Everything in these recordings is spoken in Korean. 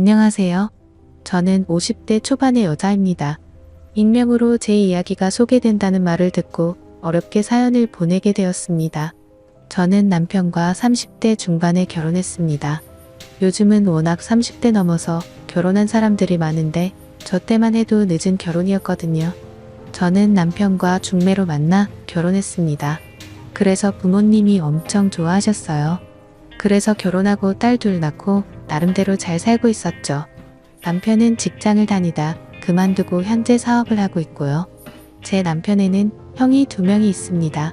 안녕하세요. 저는 50대 초반의 여자입니다. 익명으로 제 이야기가 소개된다는 말을 듣고 어렵게 사연을 보내게 되었습니다. 저는 남편과 30대 중반에 결혼했습니다. 요즘은 워낙 30대 넘어서 결혼한 사람들이 많은데 저 때만 해도 늦은 결혼이었거든요. 저는 남편과 중매로 만나 결혼했습니다. 그래서 부모님이 엄청 좋아하셨어요. 그래서 결혼하고 딸 둘 낳고 나름대로 잘 살고 있었죠. 남편은 직장을 다니다 그만두고 현재 사업을 하고 있고요. 제 남편에는 형이 두 명이 있습니다.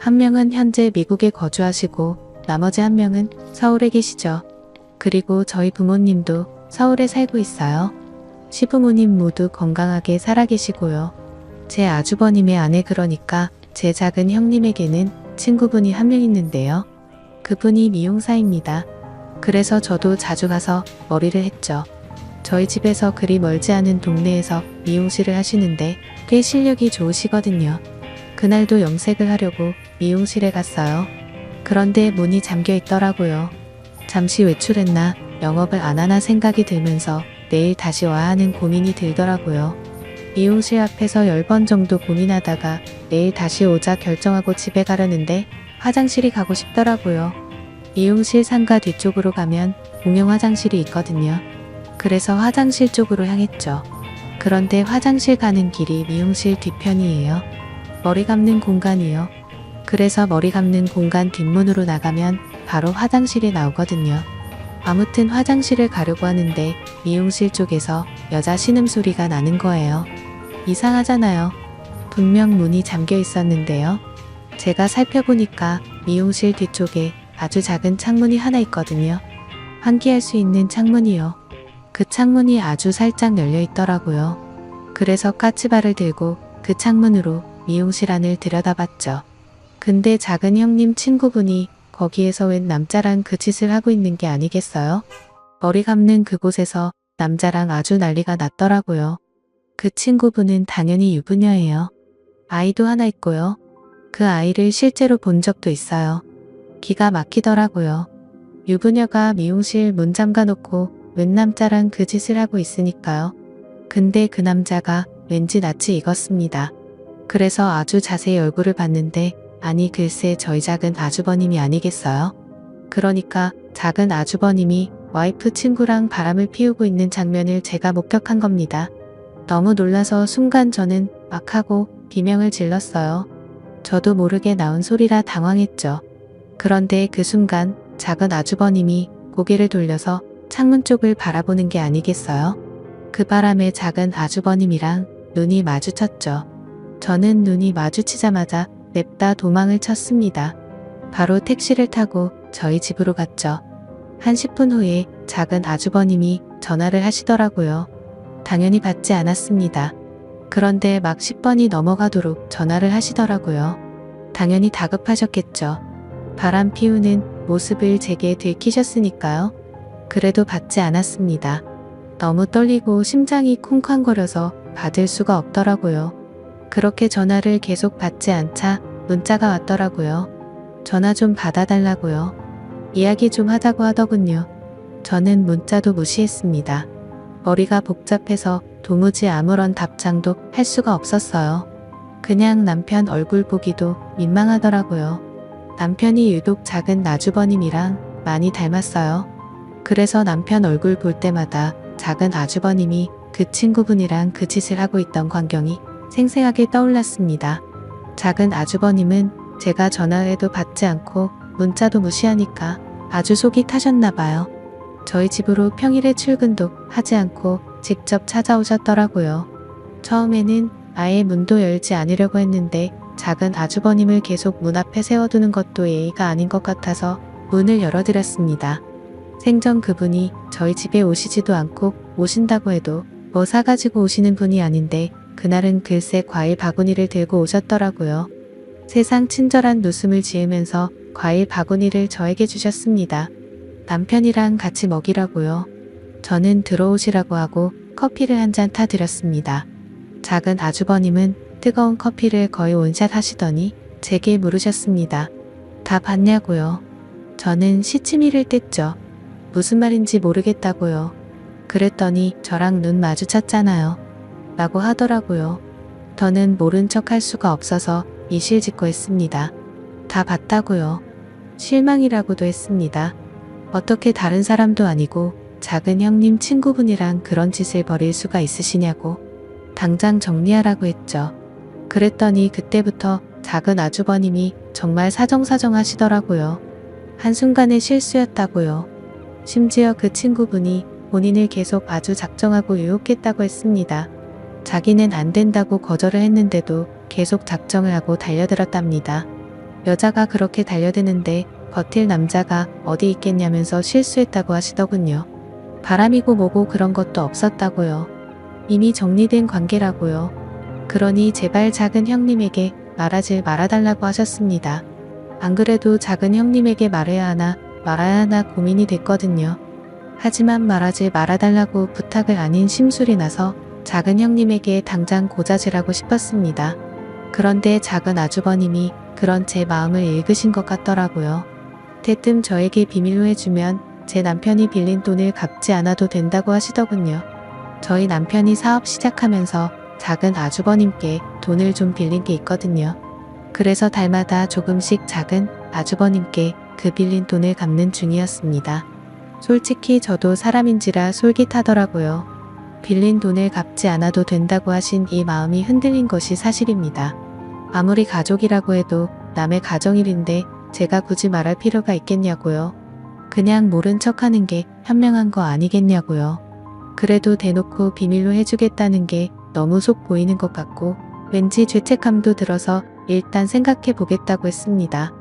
한 명은 현재 미국에 거주하시고 나머지 한 명은 서울에 계시죠. 그리고 저희 부모님도 서울에 살고 있어요. 시부모님 모두 건강하게 살아계시고요. 제 아주버님의 아내 그러니까 제 작은 형님에게는 친구분이 한 명 있는데요. 그분이 미용사입니다. 그래서 저도 자주 가서 머리를 했죠. 저희 집에서 그리 멀지 않은 동네에서 미용실을 하시는데 꽤 실력이 좋으시거든요. 그날도 염색을 하려고 미용실에 갔어요. 그런데 문이 잠겨 있더라고요. 잠시 외출했나 영업을 안 하나 생각이 들면서 내일 다시 와야 하는 고민이 들더라고요. 미용실 앞에서 10번 정도 고민하다가 내일 다시 오자 결정하고 집에 가려는데 화장실이 가고 싶더라고요. 미용실 상가 뒤쪽으로 가면 공용 화장실이 있거든요. 그래서 화장실 쪽으로 향했죠. 그런데 화장실 가는 길이 미용실 뒤편이에요. 머리 감는 공간이요. 그래서 머리 감는 공간 뒷문으로 나가면 바로 화장실이 나오거든요. 아무튼 화장실을 가려고 하는데 미용실 쪽에서 여자 신음소리가 나는 거예요. 이상하잖아요. 분명 문이 잠겨 있었는데요. 제가 살펴보니까 미용실 뒤쪽에 아주 작은 창문이 하나 있거든요. 환기할 수 있는 창문이요. 그 창문이 아주 살짝 열려 있더라고요. 그래서 까치발을 들고 그 창문으로 미용실 안을 들여다봤죠. 근데 작은 형님 친구분이 거기에서 웬 남자랑 그 짓을 하고 있는 게 아니겠어요? 머리 감는 그곳에서 남자랑 아주 난리가 났더라고요. 그 친구분은 당연히 유부녀예요. 아이도 하나 있고요. 그 아이를 실제로 본 적도 있어요. 기가 막히더라고요. 유부녀가 미용실 문 잠가 놓고 웬 남자랑 그 짓을 하고 있으니까요. 근데 그 남자가 왠지 낯이 익었습니다. 그래서 아주 자세히 얼굴을 봤는데 아니 글쎄 저희 작은 아주버님이 아니겠어요? 그러니까 작은 아주버님이 와이프 친구랑 바람을 피우고 있는 장면을 제가 목격한 겁니다. 너무 놀라서 순간 저는 막 하고 비명을 질렀어요. 저도 모르게 나온 소리라 당황했죠. 그런데 그 순간 작은 아주버님이 고개를 돌려서 창문 쪽을 바라보는 게 아니겠어요? 그 바람에 작은 아주버님이랑 눈이 마주쳤죠. 저는 눈이 마주치자마자 냅다 도망을 쳤습니다. 바로 택시를 타고 저희 집으로 갔죠. 한 10분 후에 작은 아주버님이 전화를 하시더라고요. 당연히 받지 않았습니다. 그런데 막 10번이 넘어가도록 전화를 하시더라고요. 당연히 다급하셨겠죠. 바람 피우는 모습을 제게 들키셨으니까요. 그래도 받지 않았습니다. 너무 떨리고 심장이 쿵쾅거려서 받을 수가 없더라고요. 그렇게 전화를 계속 받지 않자 문자가 왔더라고요. 전화 좀 받아달라고요. 이야기 좀 하자고 하더군요. 저는 문자도 무시했습니다. 머리가 복잡해서 도무지 아무런 답장도 할 수가 없었어요. 그냥 남편 얼굴 보기도 민망하더라고요. 남편이 유독 작은 아주버님이랑 많이 닮았어요. 그래서 남편 얼굴 볼 때마다 작은 아주버님이 그 친구분이랑 그 짓을 하고 있던 광경이 생생하게 떠올랐습니다. 작은 아주버님은 제가 전화해도 받지 않고 문자도 무시하니까 아주 속이 타셨나 봐요. 저희 집으로 평일에 출근도 하지 않고 직접 찾아오셨더라고요. 처음에는 아예 문도 열지 않으려고 했는데 작은 아주버님을 계속 문 앞에 세워두는 것도 예의가 아닌 것 같아서 문을 열어드렸습니다. 생전 그분이 저희 집에 오시지도 않고 오신다고 해도 뭐 사가지고 오시는 분이 아닌데 그날은 글쎄 과일 바구니를 들고 오셨더라고요. 세상 친절한 웃음을 지으면서 과일 바구니를 저에게 주셨습니다. 남편이랑 같이 먹이라고요. 저는 들어오시라고 하고 커피를 한 잔 타드렸습니다. 작은 아주버님은 뜨거운 커피를 거의 원샷 하시더니 제게 물으셨습니다. 다 봤냐고요. 저는 시치미를 뗐죠. 무슨 말인지 모르겠다고요. 그랬더니 저랑 눈 마주쳤잖아요. 라고 하더라고요. 더는 모른 척 할 수가 없어서 이실직고 했습니다. 다 봤다고요. 실망이라고도 했습니다. 어떻게 다른 사람도 아니고 작은 형님 친구분이랑 그런 짓을 벌일 수가 있으시냐고 당장 정리하라고 했죠. 그랬더니 그때부터 작은 아주버님이 정말 사정사정 하시더라고요. 한순간의 실수였다고요. 심지어 그 친구분이 본인을 계속 아주 작정하고 유혹했다고 했습니다. 자기는 안 된다고 거절을 했는데도 계속 작정을 하고 달려들었답니다. 여자가 그렇게 달려드는데 버틸 남자가 어디 있겠냐면서 실수했다고 하시더군요. 바람이고 뭐고 그런 것도 없었다고요. 이미 정리된 관계라고요. 그러니 제발 작은 형님에게 말하지 말아달라고 하셨습니다. 안 그래도 작은 형님에게 말해야 하나 말아야 하나 고민이 됐거든요. 하지만 말하지 말아달라고 부탁을 아닌 심술이 나서 작은 형님에게 당장 고자질하고 싶었습니다. 그런데 작은 아주버님이 그런 제 마음을 읽으신 것 같더라고요. 대뜸 저에게 비밀로 해주면 제 남편이 빌린 돈을 갚지 않아도 된다고 하시더군요. 저희 남편이 사업 시작하면서 작은 아주버님께 돈을 좀 빌린 게 있거든요. 그래서 달마다 조금씩 작은 아주버님께 그 빌린 돈을 갚는 중이었습니다. 솔직히 저도 사람인지라 솔깃하더라고요. 빌린 돈을 갚지 않아도 된다고 하신 이 마음이 흔들린 것이 사실입니다. 아무리 가족이라고 해도 남의 가정일인데 제가 굳이 말할 필요가 있겠냐고요. 그냥 모른 척 하는 게 현명한 거 아니겠냐고요. 그래도 대놓고 비밀로 해주겠다는 게 너무 속 보이는 것 같고 왠지 죄책감도 들어서 일단 생각해 보겠다고 했습니다.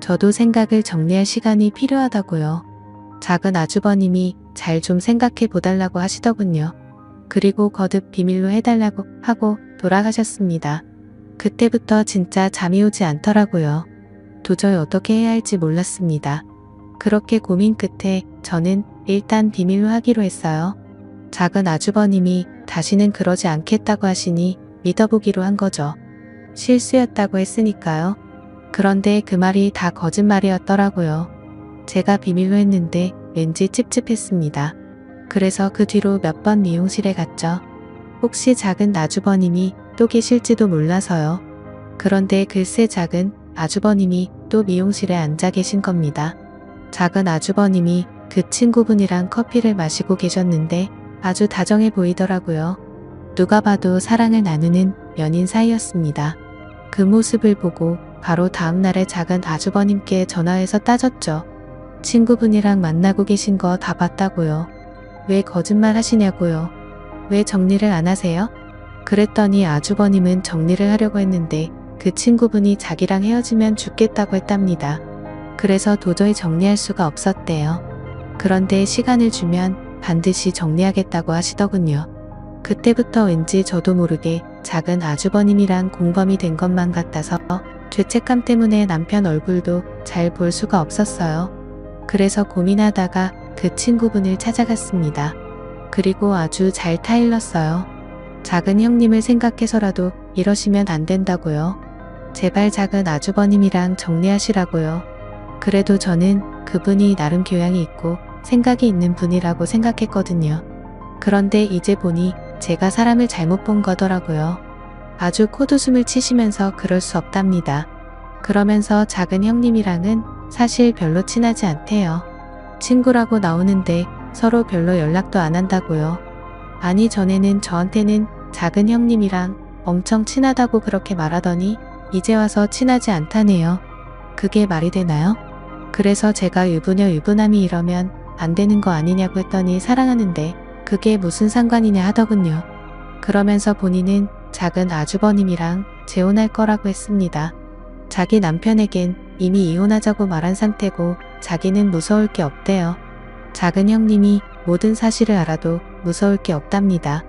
저도 생각을 정리할 시간이 필요하다고요. 작은 아주버님이 잘 좀 생각해 보달라고 하시더군요. 그리고 거듭 비밀로 해달라고 하고 돌아가셨습니다. 그때부터 진짜 잠이 오지 않더라고요. 도저히 어떻게 해야 할지 몰랐습니다. 그렇게 고민 끝에 저는 일단 비밀로 하기로 했어요. 작은 아주버님이 다시는 그러지 않겠다고 하시니 믿어보기로 한 거죠. 실수였다고 했으니까요. 그런데 그 말이 다 거짓말이었더라고요. 제가 비밀로 했는데 왠지 찝찝했습니다. 그래서 그 뒤로 몇 번 미용실에 갔죠. 혹시 작은 아주버님이 또 계실지도 몰라서요. 그런데 글쎄 작은 아주버님이 또 미용실에 앉아 계신 겁니다. 작은 아주버님이 그 친구분이랑 커피를 마시고 계셨는데 아주 다정해 보이더라고요. 누가 봐도 사랑을 나누는 연인 사이였습니다. 그 모습을 보고 바로 다음날에 작은 아주버님께 전화해서 따졌죠. 친구분이랑 만나고 계신 거 다 봤다고요. 왜 거짓말 하시냐고요. 왜 정리를 안 하세요? 그랬더니 아주버님은 정리를 하려고 했는데 그 친구분이 자기랑 헤어지면 죽겠다고 했답니다. 그래서 도저히 정리할 수가 없었대요. 그런데 시간을 주면 반드시 정리하겠다고 하시더군요. 그때부터 왠지 저도 모르게 작은 아주버님이랑 공범이 된 것만 같아서 죄책감 때문에 남편 얼굴도 잘 볼 수가 없었어요. 그래서 고민하다가 그 친구분을 찾아갔습니다. 그리고 아주 잘 타일렀어요. 작은 형님을 생각해서라도 이러시면 안 된다고요. 제발 작은 아주버님이랑 정리하시라고요. 그래도 저는 그분이 나름 교양이 있고 생각이 있는 분이라고 생각했거든요. 그런데 이제 보니 제가 사람을 잘못 본 거더라고요. 아주 코웃음을 치시면서 그럴 수 없답니다. 그러면서 작은 형님이랑은 사실 별로 친하지 않대요. 친구라고 나오는데 서로 별로 연락도 안 한다고요. 아니 전에는 저한테는 작은 형님이랑 엄청 친하다고 그렇게 말하더니 이제 와서 친하지 않다네요. 그게 말이 되나요? 그래서 제가 유부녀 유부남이 이러면 안 되는 거 아니냐고 했더니 사랑하는데 그게 무슨 상관이냐 하더군요. 그러면서 본인은 작은 아주버님이랑 재혼할 거라고 했습니다. 자기 남편에겐 이미 이혼하자고 말한 상태고 자기는 무서울 게 없대요. 작은 형님이 모든 사실을 알아도 무서울 게 없답니다.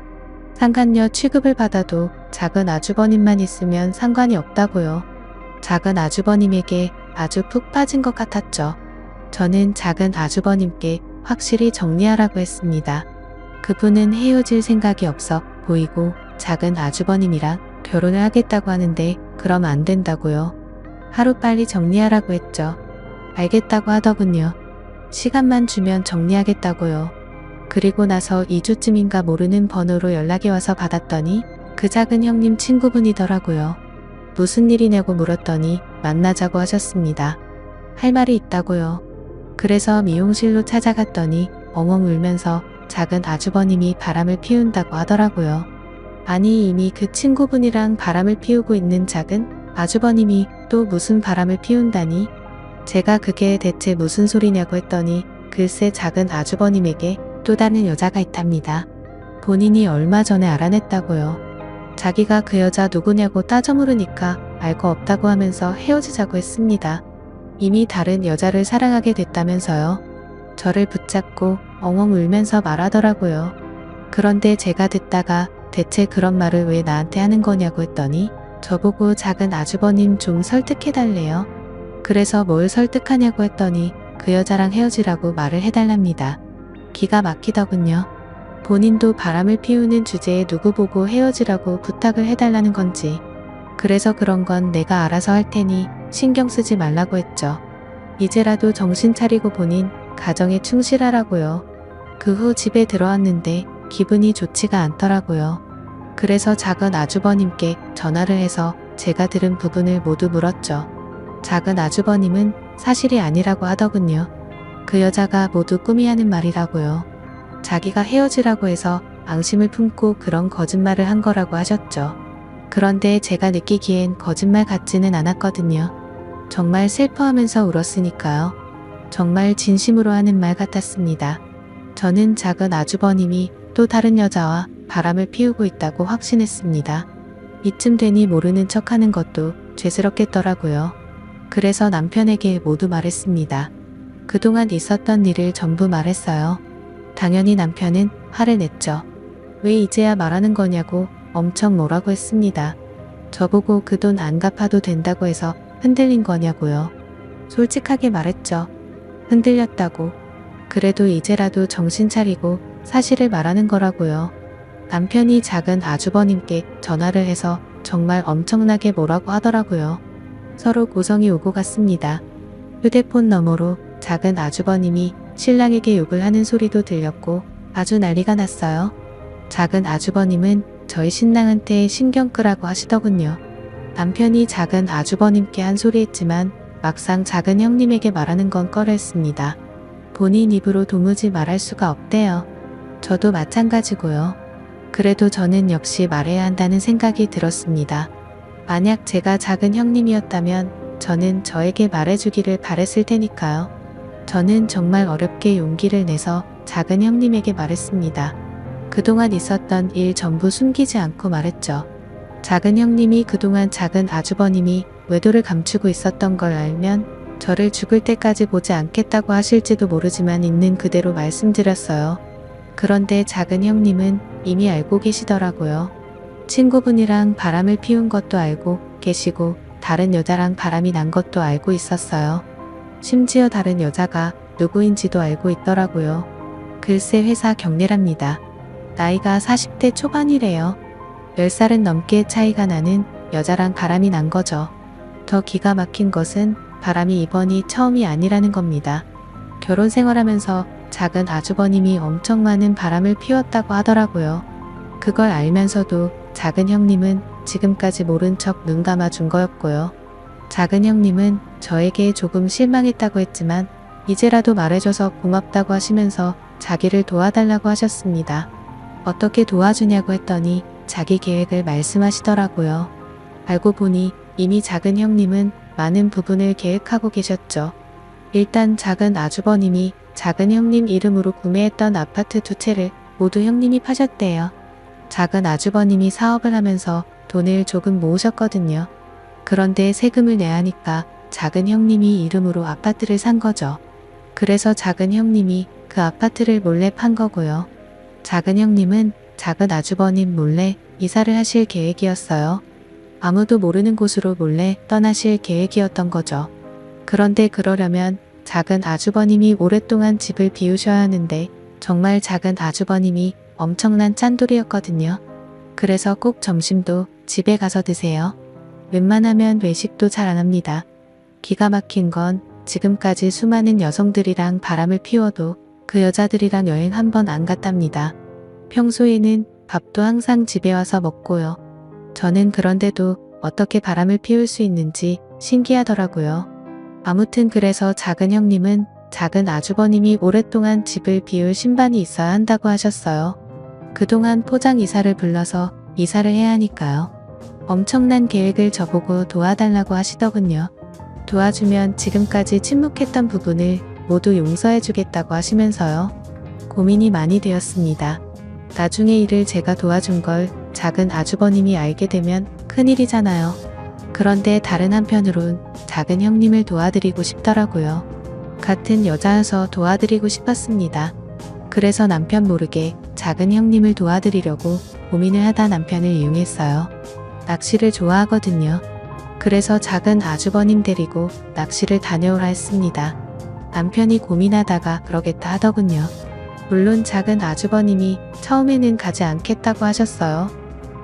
상간녀 취급을 받아도 작은 아주버님만 있으면 상관이 없다고요. 작은 아주버님에게 아주 푹 빠진 것 같았죠. 저는 작은 아주버님께 확실히 정리하라고 했습니다. 그분은 헤어질 생각이 없어 보이고 작은 아주버님이랑 결혼을 하겠다고 하는데 그럼 안 된다고요. 하루빨리 정리하라고 했죠. 알겠다고 하더군요. 시간만 주면 정리하겠다고요. 그리고 나서 2주쯤인가 모르는 번호로 연락이 와서 받았더니 그 작은 형님 친구분이더라고요. 무슨 일이냐고 물었더니 만나자고 하셨습니다. 할 말이 있다고요. 그래서 미용실로 찾아갔더니 엉엉 울면서 작은 아주버님이 바람을 피운다고 하더라고요. 아니 이미 그 친구분이랑 바람을 피우고 있는 작은 아주버님이 또 무슨 바람을 피운다니? 제가 그게 대체 무슨 소리냐고 했더니 글쎄 작은 아주버님에게 또 다른 여자가 있답니다. 본인이 얼마 전에 알아냈다고요. 자기가 그 여자 누구냐고 따져 물으니까 알 거 없다고 하면서 헤어지자고 했습니다. 이미 다른 여자를 사랑하게 됐다면서요. 저를 붙잡고 엉엉 울면서 말하더라고요. 그런데 제가 듣다가 대체 그런 말을 왜 나한테 하는 거냐고 했더니 저보고 작은 아주버님 좀 설득해달래요. 그래서 뭘 설득하냐고 했더니 그 여자랑 헤어지라고 말을 해달랍니다. 기가 막히더군요. 본인도 바람을 피우는 주제에 누구 보고 헤어지라고 부탁을 해달라는 건지. 그래서 그런 건 내가 알아서 할 테니 신경 쓰지 말라고 했죠. 이제라도 정신 차리고 본인 가정에 충실하라고요. 그 후 집에 들어왔는데 기분이 좋지가 않더라고요. 그래서 작은 아주버님께 전화를 해서 제가 들은 부분을 모두 물었죠. 작은 아주버님은 사실이 아니라고 하더군요. 그 여자가 모두 꿈이 하는 말이라고요. 자기가 헤어지라고 해서 앙심을 품고 그런 거짓말을 한 거라고 하셨죠. 그런데 제가 느끼기엔 거짓말 같지는 않았거든요. 정말 슬퍼하면서 울었으니까요. 정말 진심으로 하는 말 같았습니다. 저는 작은 아주버님이 또 다른 여자와 바람을 피우고 있다고 확신했습니다. 이쯤 되니 모르는 척 하는 것도 죄스럽겠더라고요. 그래서 남편에게 모두 말했습니다. 그동안 있었던 일을 전부 말했어요. 당연히 남편은 화를 냈죠. 왜 이제야 말하는 거냐고 엄청 뭐라고 했습니다. 저보고 그 돈 안 갚아도 된다고 해서 흔들린 거냐고요. 솔직하게 말했죠. 흔들렸다고. 그래도 이제라도 정신 차리고 사실을 말하는 거라고요. 남편이 작은 아주버님께 전화를 해서 정말 엄청나게 뭐라고 하더라고요. 서로 고성이 오고 갔습니다. 휴대폰 너머로 작은 아주버님이 신랑에게 욕을 하는 소리도 들렸고 아주 난리가 났어요. 작은 아주버님은 저희 신랑한테 신경 끄라고 하시더군요. 남편이 작은 아주버님께 한 소리 했지만 막상 작은 형님에게 말하는 건 꺼려했습니다. 본인 입으로 도무지 말할 수가 없대요. 저도 마찬가지고요. 그래도 저는 역시 말해야 한다는 생각이 들었습니다. 만약 제가 작은 형님이었다면 저는 저에게 말해주기를 바랬을 테니까요. 저는 정말 어렵게 용기를 내서 작은 형님에게 말했습니다. 그동안 있었던 일 전부 숨기지 않고 말했죠. 작은 형님이 그동안 작은 아주버님이 외도를 감추고 있었던 걸 알면 저를 죽을 때까지 보지 않겠다고 하실지도 모르지만 있는 그대로 말씀드렸어요. 그런데 작은 형님은 이미 알고 계시더라고요. 친구분이랑 바람을 피운 것도 알고 계시고 다른 여자랑 바람이 난 것도 알고 있었어요. 심지어 다른 여자가 누구인지도 알고 있더라고요. 글쎄 회사 경례랍니다. 나이가 40대 초반이래요. 10살은 넘게 차이가 나는 여자랑 바람이 난 거죠. 더 기가 막힌 것은 바람이 이번이 처음이 아니라는 겁니다. 결혼 생활하면서 작은 아주버님이 엄청 많은 바람을 피웠다고 하더라고요. 그걸 알면서도 작은 형님은 지금까지 모른 척 눈 감아 준 거였고요. 작은 형님은 저에게 조금 실망했다고 했지만 이제라도 말해줘서 고맙다고 하시면서 자기를 도와달라고 하셨습니다. 어떻게 도와주냐고 했더니 자기 계획을 말씀하시더라고요. 알고 보니 이미 작은 형님은 많은 부분을 계획하고 계셨죠. 일단 작은 아주버님이 작은 형님 이름으로 구매했던 아파트 두 채를 모두 형님이 파셨대요. 작은 아주버님이 사업을 하면서 돈을 조금 모으셨거든요. 그런데 세금을 내야 하니까 작은 형님이 이름으로 아파트를 산 거죠. 그래서 작은 형님이 그 아파트를 몰래 판 거고요. 작은 형님은 작은 아주버님 몰래 이사를 하실 계획이었어요. 아무도 모르는 곳으로 몰래 떠나실 계획이었던 거죠. 그런데 그러려면 작은 아주버님이 오랫동안 집을 비우셔야 하는데 정말 작은 아주버님이 엄청난 짠돌이였거든요. 그래서 꼭 점심도 집에 가서 드세요. 웬만하면 외식도 잘 안 합니다. 기가 막힌 건 지금까지 수많은 여성들이랑 바람을 피워도 그 여자들이랑 여행 한 번 안 갔답니다. 평소에는 밥도 항상 집에 와서 먹고요. 저는 그런데도 어떻게 바람을 피울 수 있는지 신기하더라고요. 아무튼 그래서 작은 형님은 작은 아주버님이 오랫동안 집을 비울 신반이 있어야 한다고 하셨어요. 그동안 포장 이사를 불러서 이사를 해야 하니까요. 엄청난 계획을 저보고 도와달라고 하시더군요. 도와주면 지금까지 침묵했던 부분을 모두 용서해주겠다고 하시면서요. 고민이 많이 되었습니다. 나중에 일을 제가 도와준 걸 작은 아주버님이 알게 되면 큰일이잖아요. 그런데 다른 한편으론 작은 형님을 도와드리고 싶더라고요. 같은 여자여서 도와드리고 싶었습니다. 그래서 남편 모르게 작은 형님을 도와드리려고 고민을 하다 남편을 이용했어요. 낚시를 좋아하거든요. 그래서 작은 아주버님 데리고 낚시를 다녀오라 했습니다. 남편이 고민하다가 그러겠다 하더군요. 물론 작은 아주버님이 처음에는 가지 않겠다고 하셨어요.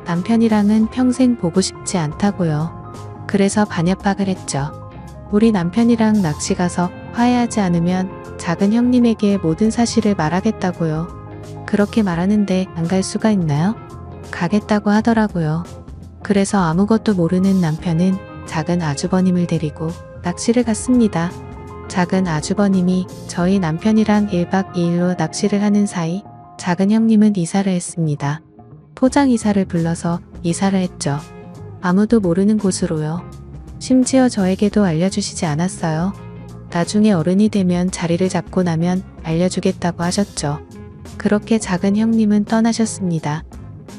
남편이랑은 평생 보고 싶지 않다고요. 그래서 반협박을 했죠. 우리 남편이랑 낚시 가서 화해하지 않으면 작은 형님에게 모든 사실을 말하겠다고요. 그렇게 말하는데 안 갈 수가 있나요? 가겠다고 하더라고요. 그래서 아무것도 모르는 남편은 작은 아주버님을 데리고 낚시를 갔습니다. 작은 아주버님이 저희 남편이랑 1박 2일로 낚시를 하는 사이 작은 형님은 이사를 했습니다. 포장 이사를 불러서 이사를 했죠. 아무도 모르는 곳으로요. 심지어 저에게도 알려주시지 않았어요. 나중에 어른이 되면 자리를 잡고 나면 알려주겠다고 하셨죠. 그렇게 작은 형님은 떠나셨습니다.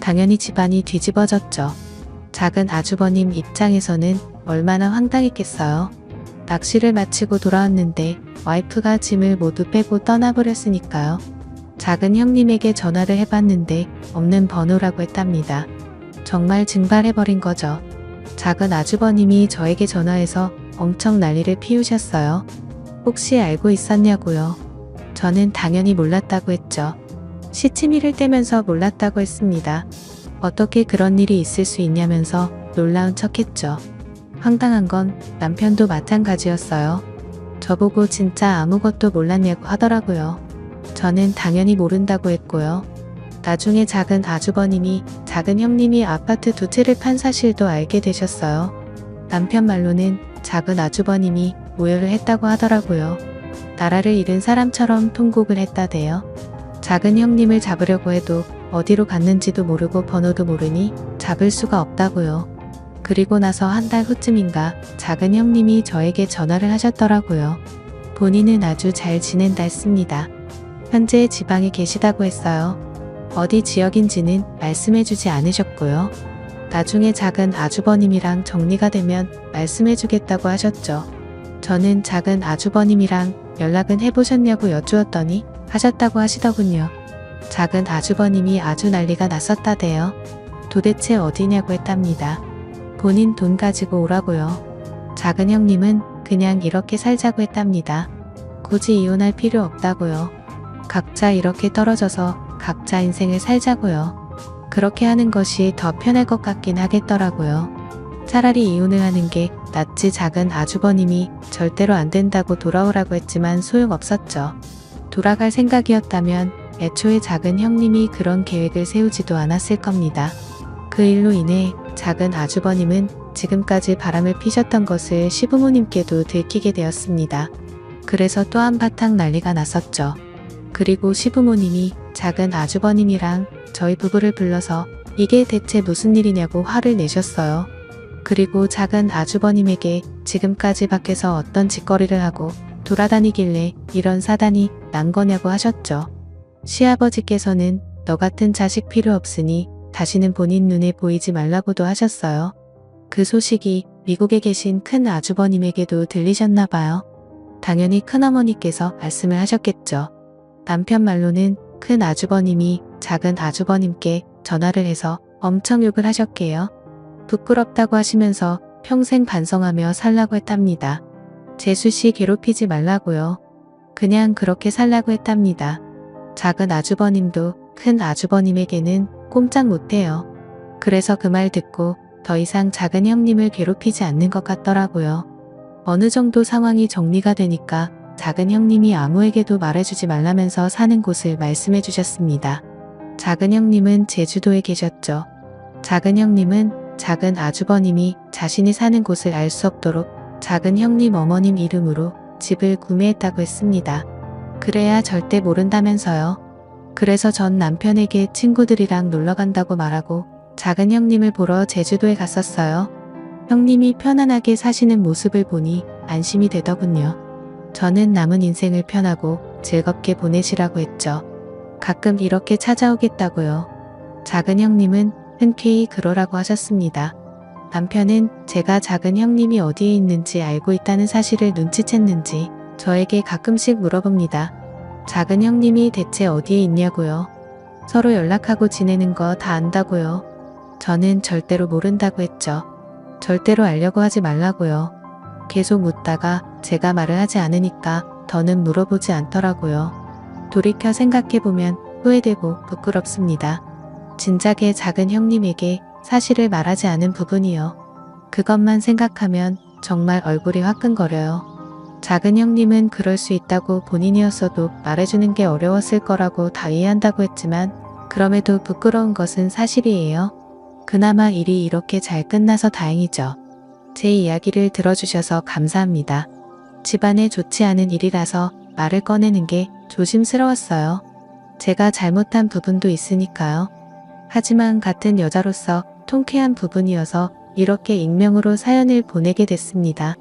당연히 집안이 뒤집어졌죠. 작은 아주버님 입장에서는 얼마나 황당했겠어요. 낚시를 마치고 돌아왔는데 와이프가 짐을 모두 빼고 떠나버렸으니까요. 작은 형님에게 전화를 해봤는데 없는 번호라고 했답니다. 정말 증발해버린 거죠. 작은 아주버님이 저에게 전화해서 엄청 난리를 피우셨어요. 혹시 알고 있었냐고요. 저는 당연히 몰랐다고 했죠. 시치미를 떼면서 몰랐다고 했습니다. 어떻게 그런 일이 있을 수 있냐면서 놀라운 척 했죠. 황당한 건 남편도 마찬가지였어요. 저보고 진짜 아무것도 몰랐냐고 하더라고요. 저는 당연히 모른다고 했고요. 나중에 작은 아주버님이 작은 형님이 아파트 두 채를 판 사실도 알게 되셨어요. 남편 말로는 작은 아주버님이 모욕을 했다고 하더라고요. 나라를 잃은 사람처럼 통곡을 했다대요. 작은 형님을 잡으려고 해도 어디로 갔는지도 모르고 번호도 모르니 잡을 수가 없다고요. 그리고 나서 한 달 후쯤인가 작은 형님이 저에게 전화를 하셨더라고요. 본인은 아주 잘 지낸다 했습니다. 현재 지방에 계시다고 했어요. 어디 지역인지는 말씀해주지 않으셨고요. 나중에 작은 아주버님이랑 정리가 되면 말씀해주겠다고 하셨죠. 저는 작은 아주버님이랑 연락은 해보셨냐고 여쭈었더니 하셨다고 하시더군요. 작은 아주버님이 아주 난리가 났었다대요. 도대체 어디냐고 했답니다. 본인 돈 가지고 오라고요. 작은 형님은 그냥 이렇게 살자고 했답니다. 굳이 이혼할 필요 없다고요. 각자 이렇게 떨어져서 각자 인생을 살자고요. 그렇게 하는 것이 더 편할 것 같긴 하겠더라고요. 차라리 이혼을 하는 게 낫지 작은 아주버님이 절대로 안 된다고 돌아오라고 했지만 소용없었죠. 돌아갈 생각이었다면 애초에 작은 형님이 그런 계획을 세우지도 않았을 겁니다. 그 일로 인해 작은 아주버님은 지금까지 바람을 피셨던 것을 시부모님께도 들키게 되었습니다. 그래서 또 한바탕 난리가 났었죠. 그리고 시부모님이 작은 아주버님이랑 저희 부부를 불러서 이게 대체 무슨 일이냐고 화를 내셨어요. 그리고 작은 아주버님에게 지금까지 밖에서 어떤 짓거리를 하고 돌아다니길래 이런 사단이 난 거냐고 하셨죠. 시아버지께서는 너 같은 자식 필요 없으니 다시는 본인 눈에 보이지 말라고도 하셨어요. 그 소식이 미국에 계신 큰 아주버님에게도 들리셨나 봐요. 당연히 큰어머니께서 말씀을 하셨겠죠. 남편 말로는 큰 아주버님이 작은 아주버님께 전화를 해서 엄청 욕을 하셨게요. 부끄럽다고 하시면서 평생 반성하며 살라고 했답니다. 재수 씨 괴롭히지 말라고요. 그냥 그렇게 살라고 했답니다. 작은 아주버님도 큰 아주버님에게는 꼼짝 못해요. 그래서 그 말 듣고 더 이상 작은 형님을 괴롭히지 않는 것 같더라고요. 어느 정도 상황이 정리가 되니까 작은 형님이 아무에게도 말해주지 말라면서 사는 곳을 말씀해 주셨습니다. 작은 형님은 제주도에 계셨죠. 작은 형님은 작은 아주버님이 자신이 사는 곳을 알 수 없도록 작은 형님 어머님 이름으로 집을 구매했다고 했습니다. 그래야 절대 모른다면서요. 그래서 전 남편에게 친구들이랑 놀러 간다고 말하고 작은 형님을 보러 제주도에 갔었어요. 형님이 편안하게 사시는 모습을 보니 안심이 되더군요. 저는 남은 인생을 편하고 즐겁게 보내시라고 했죠. 가끔 이렇게 찾아오겠다고요. 작은 형님은 흔쾌히 그러라고 하셨습니다. 남편은 제가 작은 형님이 어디에 있는지 알고 있다는 사실을 눈치챘는지 저에게 가끔씩 물어봅니다. 작은 형님이 대체 어디에 있냐고요. 서로 연락하고 지내는 거 다 안다고요. 저는 절대로 모른다고 했죠. 절대로 알려고 하지 말라고요. 계속 묻다가 제가 말을 하지 않으니까 더는 물어보지 않더라고요. 돌이켜 생각해보면 후회되고 부끄럽습니다. 진작에 작은 형님에게 사실을 말하지 않은 부분이요. 그것만 생각하면 정말 얼굴이 화끈거려요. 작은 형님은 그럴 수 있다고 본인이었어도 말해주는 게 어려웠을 거라고 다 이해한다고 했지만 그럼에도 부끄러운 것은 사실이에요. 그나마 일이 이렇게 잘 끝나서 다행이죠. 제 이야기를 들어주셔서 감사합니다. 집안에 좋지 않은 일이라서 말을 꺼내는 게 조심스러웠어요. 제가 잘못한 부분도 있으니까요. 하지만 같은 여자로서 통쾌한 부분이어서 이렇게 익명으로 사연을 보내게 됐습니다.